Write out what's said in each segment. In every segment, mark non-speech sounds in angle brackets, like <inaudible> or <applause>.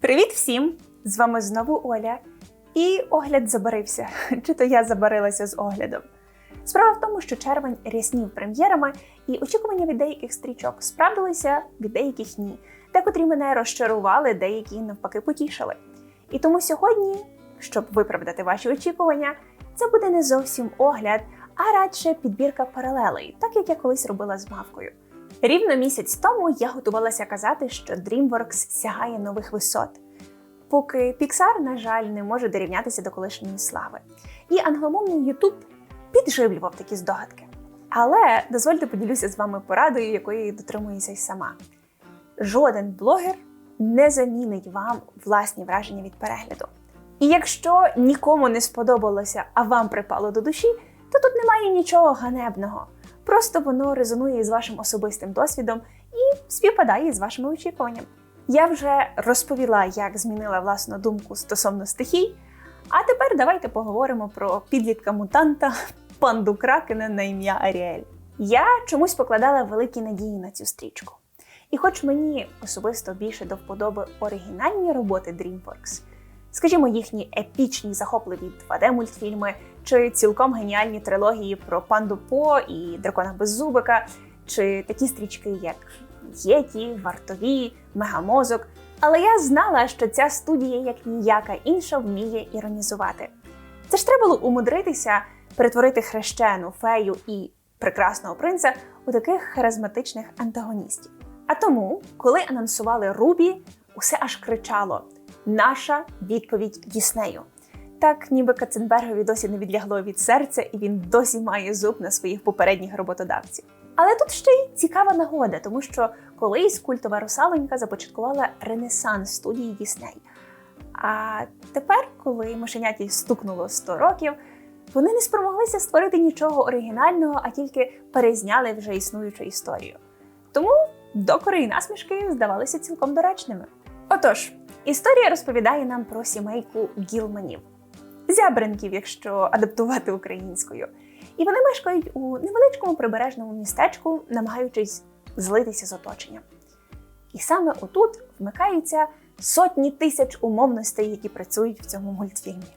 Привіт всім! З вами знову Оля. І огляд забарився. <laughs> Чи то я забарилася з оглядом. Справа в тому, що червень ряснів прем'єрами, і очікування від деяких стрічок справдилися, від деяких ні. Декотрі мене розчарували, деякі навпаки потішили. І тому сьогодні, щоб виправдати ваші очікування, це буде не зовсім огляд, а радше підбірка паралелей, так як я колись робила з мавкою. Рівно місяць тому я готувалася казати, що DreamWorks сягає нових висот, поки Pixar, на жаль, не може дорівнятися до колишньої слави. І англомовний YouTube підживлював такі здогадки. Але дозвольте поділюся з вами порадою, якої дотримуюся й сама. Жоден блогер не замінить вам власні враження від перегляду. І якщо нікому не сподобалося, а вам припало до душі, то тут немає нічого ганебного. Просто воно резонує з вашим особистим досвідом і співпадає з вашими очікуваннями. Я вже розповіла, як змінила власну думку стосовно стихій. А тепер давайте поговоримо про підлітка мутанта панду Кракена на ім'я Аріель. Я чомусь покладала великі надії на цю стрічку. І хоч мені особисто більше до вподоби оригінальні роботи DreamWorks, скажімо, їхні епічні захопливі 2D-мультфільми, чи цілком геніальні трилогії про панду По і дракона Беззубика, чи такі стрічки, як Єті, Вартові, Мегамозок. Але я знала, що ця студія, як ніяка інша, вміє іронізувати. Це ж треба було умудритися перетворити хрещену, фею і прекрасного принца у таких харизматичних антагоністів. А тому, коли анонсували Рубі, усе аж кричало: Наша відповідь Діснею. Так, ніби Каценбергові досі не відлягло від серця, і він досі має зуб на своїх попередніх роботодавців. Але тут ще й цікава нагода, тому що колись культова русалонька започаткувала ренесанс студії Дісней. А тепер, коли мишеняті стукнуло 100 років, вони не спромоглися створити нічого оригінального, а тільки перезняли вже існуючу історію. Тому докори і насмішки здавалися цілком доречними. Отож, історія розповідає нам про сімейку гілманів, зябринків, якщо адаптувати українською. І вони мешкають у невеличкому прибережному містечку, намагаючись злитися з оточенням. І саме отут вмикаються сотні тисяч умовностей, які працюють в цьому мультфільмі.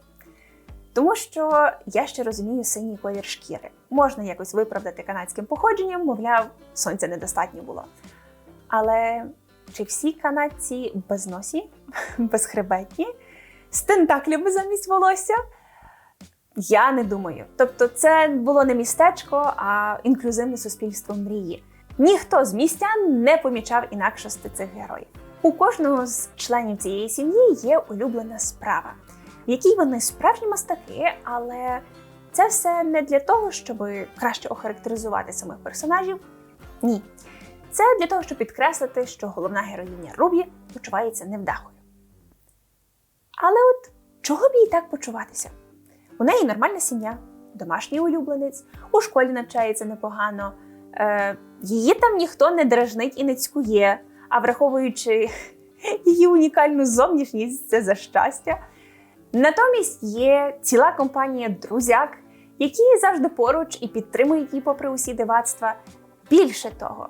Тому що я ще розумію синій колір шкіри. Можна якось виправдати канадським походженням, мовляв, сонця недостатньо було. Але чи всі канадці безносі, <laughs> безхребетні, з тентаклями замість волосся? Я не думаю. Тобто, це було не містечко, а інклюзивне суспільство мрії. Ніхто з містян не помічав інакшості цих героїв. У кожного з членів цієї сім'ї є улюблена справа, в якій вони справжні мастаки, але це все не для того, щоб краще охарактеризувати самих персонажів. Ні. Це для того, щоб підкреслити, що головна героїня Рубі почувається невдахою. Але от чого б їй так почуватися? У неї нормальна сім'я, домашній улюбленець, у школі навчається непогано, е, її там ніхто не дражнить і не цькує, а враховуючи <laughs> її унікальну зовнішність, це за щастя. Натомість є ціла компанія друзяк, які завжди поруч і підтримують її попри усі дивацтва. Більше того,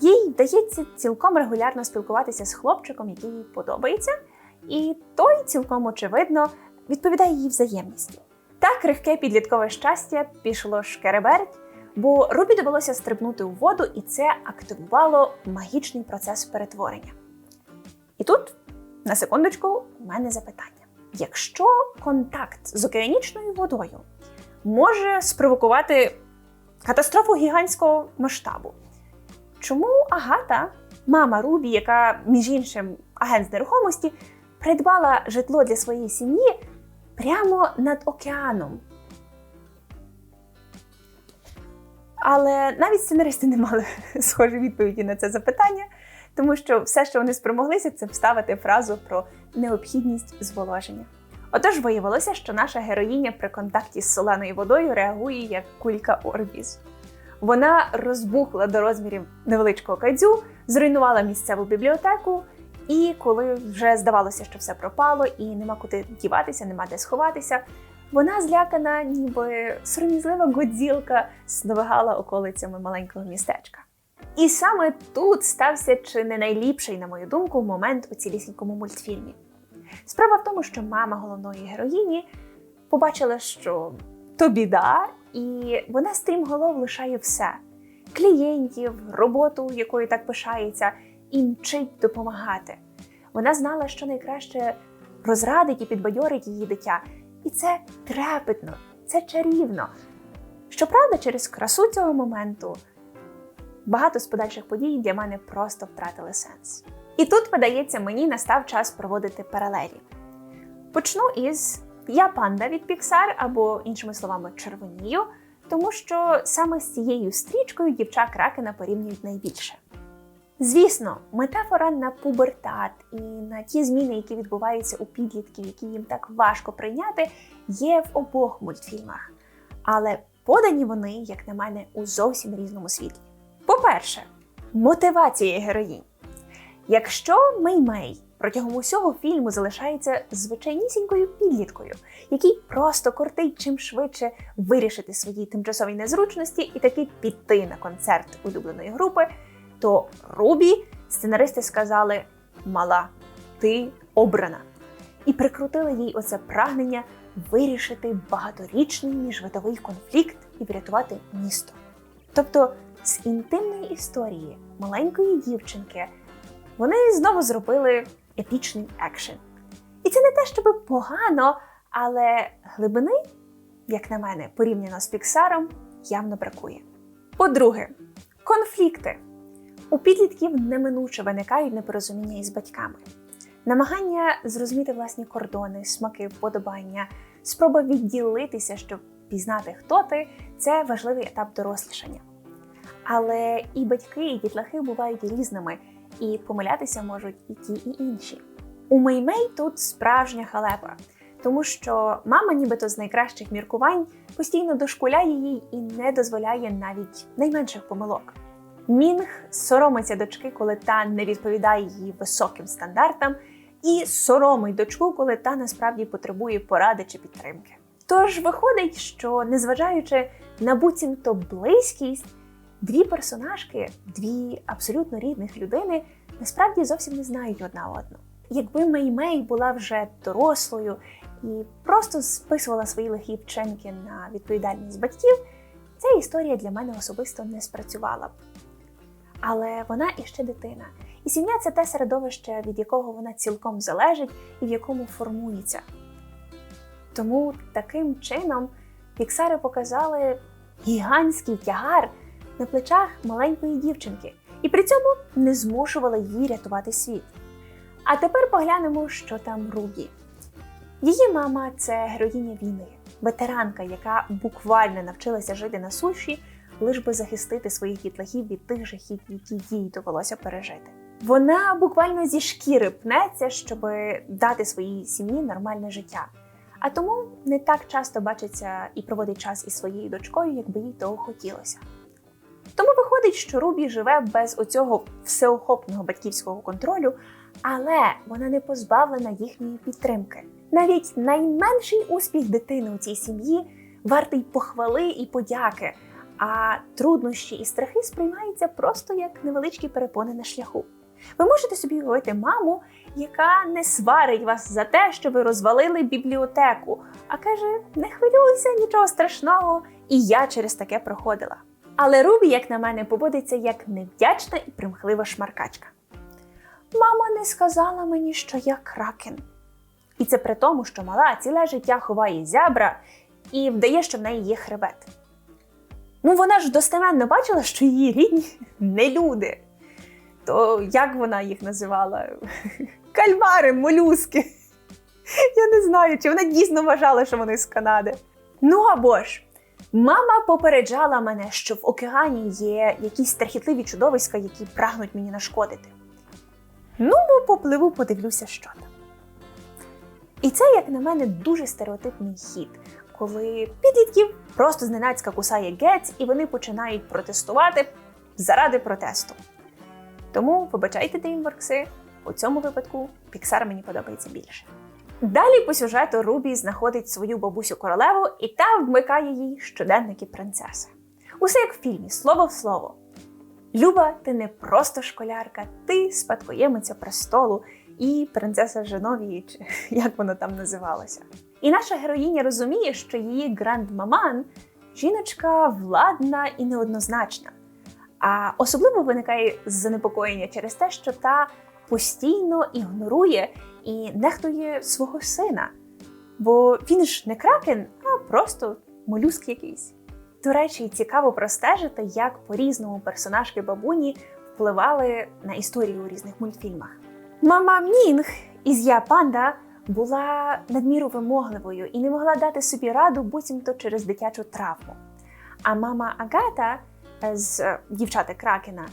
їй вдається цілком регулярно спілкуватися з хлопчиком, який їй подобається, і той цілком очевидно відповідає їй взаємністю. Та крихке підліткове щастя пішло шкереберть, бо Рубі довелося стрибнути у воду, і це активувало магічний процес перетворення. І тут, на секундочку, у мене запитання: якщо контакт з океанічною водою може спровокувати катастрофу гігантського масштабу, чому Агата, мама Рубі, яка, між іншим, агент з нерухомості, придбала житло для своєї сім'ї прямо над океаном. Але навіть сценаристи не мали <laughs> схожі відповіді на це запитання, тому що все, що вони спромоглися, це вставити фразу про необхідність зволоження. Отож виявилося, що наша героїня при контакті з соленою водою реагує як кулька Орбіз. Вона розбухла до розмірів невеличкого кайдзю, зруйнувала місцеву бібліотеку, і коли вже здавалося, що все пропало і нема куди діватися, нема де сховатися, вона злякана, ніби сором'язлива годзілка, сновигала околицями маленького містечка. І саме тут стався чи не найліпший, на мою думку, момент у цілісінькому мультфільмі. Справа в тому, що мама головної героїні побачила, що то біда, і вона стрімголов лишає все: клієнтів, роботу, якою так пишається, і мчить допомагати. Вона знала, що найкраще розрадить і підбадьорить її дитя. І це трепетно, це чарівно. Щоправда, через красу цього моменту багато з подальших подій для мене просто втратили сенс. І тут, видається, мені настав час проводити паралелі. Почну із Я панда від Pixar, або, іншими словами, червонію, тому що саме з цією стрічкою дівча кракена порівнюють найбільше. Звісно, метафора на пубертат і на ті зміни, які відбуваються у підлітків, які їм так важко прийняти, є в обох мультфільмах. Але подані вони, як на мене, у зовсім різному світлі. По-перше, мотивація героїнь. Якщо Мей-Мей протягом усього фільму залишається звичайнісінькою підліткою, який просто кортить чим швидше вирішити свої тимчасові незручності і таки піти на концерт улюбленої групи, то Рубі сценаристи сказали: Мала, ти обрана. І прикрутили їй оце прагнення вирішити багаторічний міжвидовий конфлікт і врятувати місто. Тобто з інтимної історії маленької дівчинки вони знову зробили епічний екшен. І це не те, щоб погано, але глибини, як на мене, порівняно з Піксаром, явно бракує. По-друге, конфлікти. У підлітків неминуче виникають непорозуміння із батьками. Намагання зрозуміти власні кордони, смаки, вподобання, спроба відділитися, щоб пізнати, хто ти це важливий етап дорослішання. Але і батьки, і дітлахи бувають різними, і помилятися можуть і ті, і інші. У Меймей тут справжня халепа, тому що мама, нібито з найкращих міркувань, постійно дошкуляє їй і не дозволяє навіть найменших помилок. Мінг соромиться дочки, коли та не відповідає її високим стандартам, і соромить дочку, коли та насправді потребує поради чи підтримки. Тож виходить, що незважаючи на буцімто близькість, дві персонажки, дві абсолютно рідних людини, насправді зовсім не знають одна одну. Якби Мей-Мей була вже дорослою і просто списувала свої лихі вчинки на відповідальність батьків, ця історія для мене особисто не спрацювала б. Але вона іще дитина, і сім'я це те середовище, від якого вона цілком залежить і в якому формується. Тому таким чином Піксари показали гігантський тягар на плечах маленької дівчинки, і при цьому не змушували її рятувати світ. А тепер поглянемо, що там Рубі. Її мама це героїня війни, ветеранка, яка буквально навчилася жити на суші, лиш би захистити своїх дітлахів від тих жахів, які їй довелося пережити. Вона буквально зі шкіри пнеться, щоб дати своїй сім'ї нормальне життя. А тому не так часто бачиться і проводить час із своєю дочкою, якби їй того хотілося. Тому виходить, що Рубі живе без оцього всеохопного батьківського контролю, але вона не позбавлена їхньої підтримки. Навіть найменший успіх дитини у цій сім'ї вартий похвали і подяки, а труднощі і страхи сприймаються просто як невеличкі перепони на шляху. Ви можете собі уявити маму, яка не сварить вас за те, що ви розвалили бібліотеку, а каже: не хвилюйся, нічого страшного, і я через таке проходила. Але Рубі, як на мене, поводиться як невдячна і примхлива шмаркачка. Мама не сказала мені, що я кракен. І це при тому, що мала ціле життя ховає зябра і вдає, що в неї є хребет. Ну, вона ж достеменно бачила, що її рідні <laughs> не люди. То як вона їх називала? <laughs> Кальмари, молюски. <laughs> Я не знаю, чи вона дійсно вважала, що вони з Канади. Ну або ж, мама попереджала мене, що в океані є якісь страхітливі чудовиська, які прагнуть мені нашкодити. Ну, бо попливу, подивлюся, що там. І це, як на мене, дуже стереотипний хід, коли підлітків просто зненацька кусає гець, і вони починають протестувати заради протесту. Тому вибачайте DreamWorks, у цьому випадку Pixar мені подобається більше. Далі по сюжету Рубі знаходить свою бабусю королеву і та вмикає їй щоденники принцеси. Усе як в фільмі, слово в слово. Люба, ти не просто школярка, ти спадкоємиця престолу, і принцеса Женовії, чи <laughs> як воно там називалося. І наша героїня розуміє, що її грандмаман жіночка владна і неоднозначна. А особливо виникає занепокоєння через те, що та постійно ігнорує і нехтує свого сина. Бо він ж не кракен, а просто молюск якийсь. До речі, цікаво простежити, як по-різному персонажки бабуні впливали на історію у різних мультфільмах. Мама Мінг із Я Панда була надміру вимогливою і не могла дати собі раду буцімто через дитячу травму. А мама Агата з е, дівчати Кракена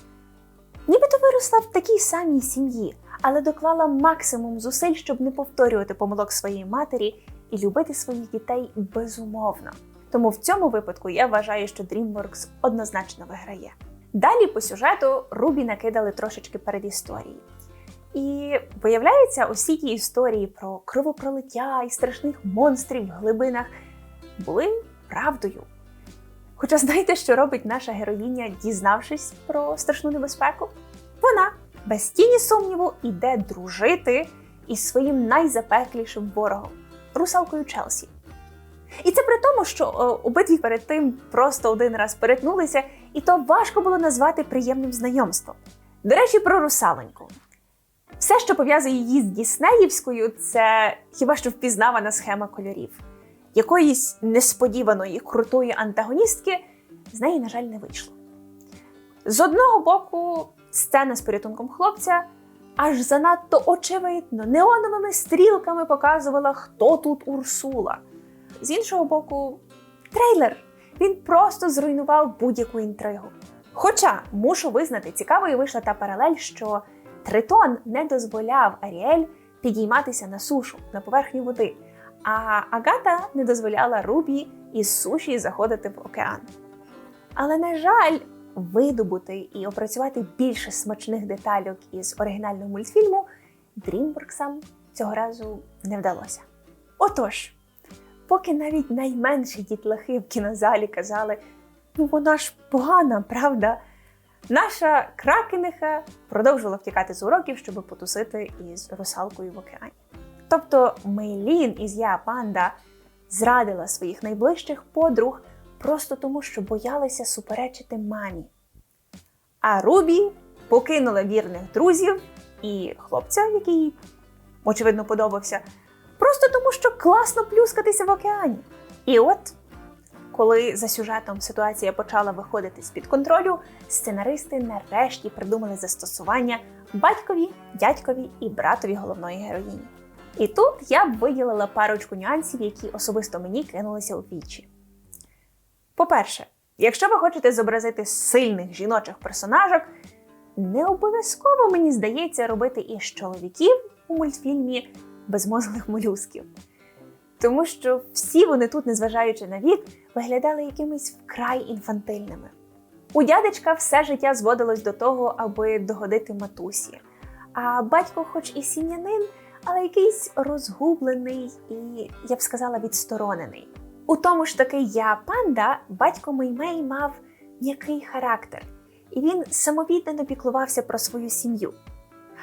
нібито виросла в такій самій сім'ї, але доклала максимум зусиль, щоб не повторювати помилок своєї матері і любити своїх дітей безумовно. Тому в цьому випадку я вважаю, що DreamWorks однозначно виграє. Далі по сюжету Рубі накидали трошечки перед історії. І виявляється, усі ті історії про кровопролиття і страшних монстрів в глибинах були правдою. Хоча знаєте, що робить наша героїня, дізнавшись про страшну небезпеку? Вона без тіні сумніву іде дружити із своїм найзапеклішим ворогом русалкою Челсі. І це при тому, що е, обидві перед тим просто один раз перетнулися, і то важко було назвати приємним знайомством. До речі, про русаленьку. Все, що пов'язує її з Діснеївською, це хіба що впізнавана схема кольорів. Якоїсь несподіваної крутої антагоністки з неї, на жаль, не вийшло. З одного боку, сцена з порятунком хлопця аж занадто очевидно, неоновими стрілками показувала, хто тут Урсула. З іншого боку, трейлер він просто зруйнував будь-яку інтригу. Хоча мушу визнати, цікавою вийшла та паралель, що Тритон не дозволяв Аріель підійматися на сушу на поверхню води, а Агата не дозволяла Рубі із суші заходити в океан. Але, на жаль, видобути і опрацювати більше смачних детальок із оригінального мультфільму DreamWorks цього разу не вдалося. Отож, поки навіть найменші дітлахи в кінозалі казали, ну вона ж погана, правда? Наша кракениха продовжувала втікати з уроків, щоб потусити із русалкою в океані. Тобто Мейлін із Я Панда зрадила своїх найближчих подруг просто тому, що боялися суперечити мамі. А Рубі покинула вірних друзів і хлопця, який очевидно подобався, просто тому, що класно плюскатися в океані. І от, коли за сюжетом ситуація почала виходити з-під контролю, сценаристи нарешті придумали застосування батькові, дядькові і братові головної героїні. І тут я б виділила парочку нюансів, які особисто мені кинулися у вічі. По-перше, якщо ви хочете зобразити сильних жіночих персонажок, не обов'язково, мені здається, робити із чоловіків у мультфільмі безмозглих молюсків. Тому що всі вони тут, незважаючи на вік, виглядали якимись вкрай інфантильними. У дядечка все життя зводилось до того, аби догодити матусі. А батько, хоч і сім'янин, але якийсь розгублений і, я б сказала, відсторонений. У тому ж таки я панда, батько Меймей мав м'який характер, і він самовіддано піклувався про свою сім'ю.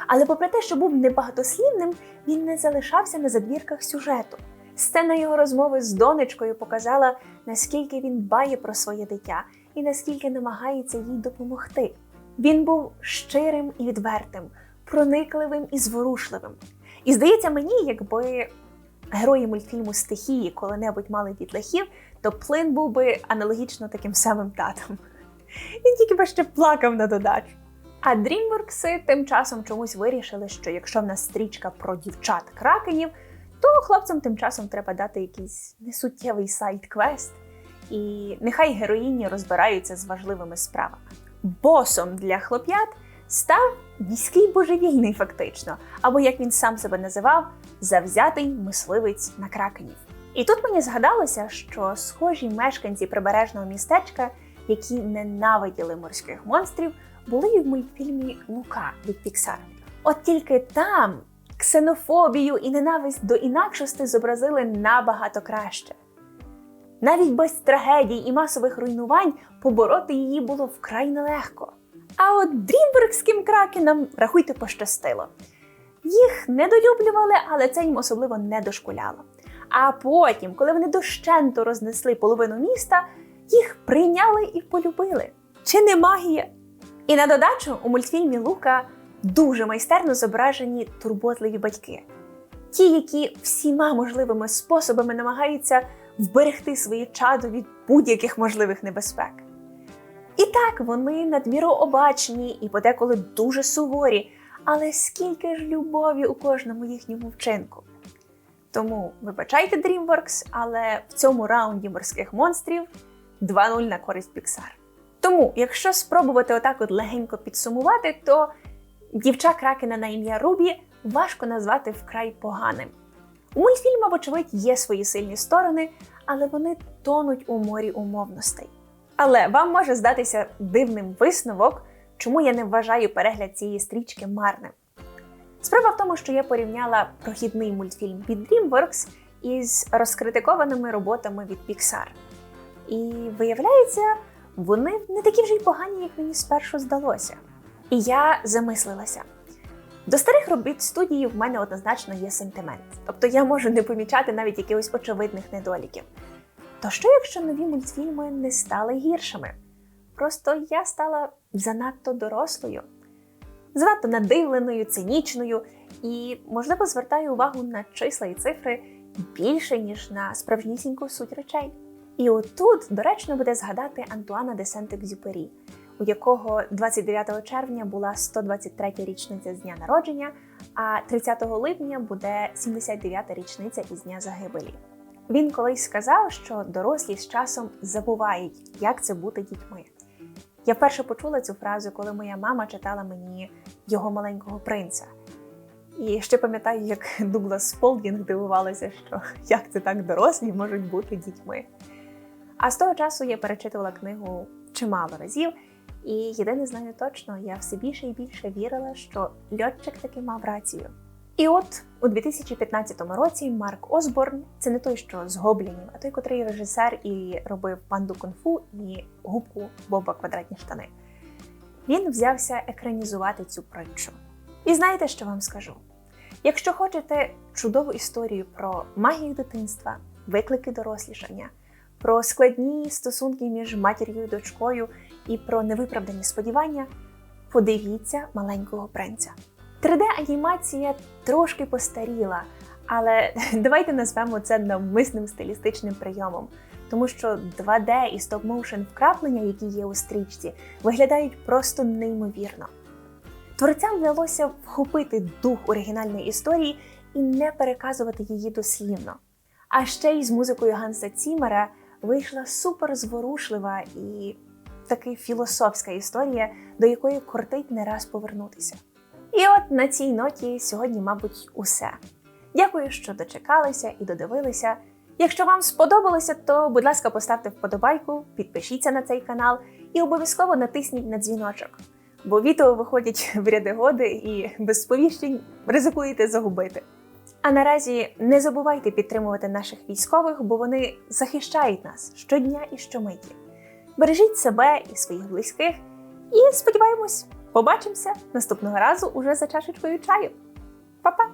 Але, попри те, що був небагатослівним, він не залишався на задвірках сюжету. Сцена його розмови з донечкою показала, наскільки він дбає про своє дитя і наскільки намагається їй допомогти. Він був щирим і відвертим, проникливим і зворушливим. І здається мені, якби герої мультфільму Стихії коли-небудь мали дітлахів, то плин був би аналогічно таким самим татом. Він тільки би ще плакав на додачу. А DreamWorks тим часом чомусь вирішили, що якщо в нас стрічка про дівчат кракенів, то хлопцям тим часом треба дати якийсь несуттєвий сайт-квест, і нехай героїні розбираються з важливими справами. Босом для хлоп'ят став міський божевільний, фактично, або як він сам себе називав, завзятий мисливець на кракенів. І тут мені згадалося, що схожі мешканці прибережного містечка, які ненавиділи морських монстрів, були і в мультфільмі Лука від Pixar. От тільки там ксенофобію і ненависть до інакшості зобразили набагато краще. Навіть без трагедій і масових руйнувань побороти її було вкрай нелегко. А от дрімбергським кракенам, рахуйте, пощастило. Їх недолюблювали, але це їм особливо не дошкуляло. А потім, коли вони дощенту рознесли половину міста, їх прийняли і полюбили. Чи не магія? І на додачу у мультфільмі Лука дуже майстерно зображені турботливі батьки, ті, які всіма можливими способами намагаються вберегти своє чадо від будь-яких можливих небезпек. І так вони надміру обачні і подеколи дуже суворі, але скільки ж любові у кожному їхньому вчинку. Тому вибачайте DreamWorks, але в цьому раунді морських монстрів 2-0 на користь Pixar. Тому, якщо спробувати отак от легенько підсумувати, то дівча кракена на ім'я Рубі важко назвати вкрай поганим. У мультфільму, вочевидь, є свої сильні сторони, але вони тонуть у морі умовностей. Але вам може здатися дивним висновок, чому я не вважаю перегляд цієї стрічки марним. Справа в тому, що я порівняла прохідний мультфільм від DreamWorks із розкритикованими роботами від Pixar. І виявляється, вони не такі вже й погані, як мені спершу здалося. І я замислилася. До старих робіт студії в мене однозначно є сентимент, тобто я можу не помічати навіть якихось очевидних недоліків. То що, якщо нові мультфільми не стали гіршими? Просто я стала занадто дорослою, занадто надивленою, цинічною і, можливо, звертаю увагу на числа і цифри більше, ніж на справжнісіньку суть речей. І отут доречно буде згадати Антуана де Сент-Екзюпері, у якого 29 червня була 123 річниця з дня народження, а 30 липня буде 79-та річниця із дня загибелі. Він колись сказав, що дорослі з часом забувають, як це бути дітьми. Я вперше почула цю фразу, коли моя мама читала мені його маленького принца. І ще пам'ятаю, як <laughs> Дуглас Сполдінг дивувалася, що як це так дорослі можуть бути дітьми. А з того часу я перечитувала книгу чимало разів, і єдине знаю точно, я все більше і більше вірила, що льотчик таки мав рацію. І от у 2015 році Марк Осборн це не той, що з гоблінів, а той, котрий режисер і робив панду кунг-фу і губку Боба квадратні штани. Він взявся екранізувати цю притчу. І знаєте, що вам скажу? Якщо хочете чудову історію про магію дитинства, виклики дорослішання, про складні стосунки між матір'ю і дочкою і про невиправдані сподівання, подивіться маленького принця. 3D-анімація трошки постаріла, але <laughs> давайте назвемо це навмисним стилістичним прийомом, тому що 2D і стоп-моушен вкраплення, які є у стрічці, виглядають просто неймовірно. Творцям вдалося вхопити дух оригінальної історії і не переказувати її дослівно. А ще й з музикою Ганса Цімера вийшла супер зворушлива і таки філософська історія, до якої кортить не раз повернутися. І от на цій ноті сьогодні, мабуть, усе. Дякую, що дочекалися і додивилися. Якщо вам сподобалося, то, будь ласка, поставте вподобайку, підпишіться на цей канал і обов'язково натисніть на дзвіночок, бо відео виходять в ряди годи і без сповіщень ризикуєте загубити. А наразі не забувайте підтримувати наших військових, бо вони захищають нас щодня і щомиті. Бережіть себе і своїх близьких, і сподіваємось, побачимося наступного разу уже за чашечкою чаю. Па-па!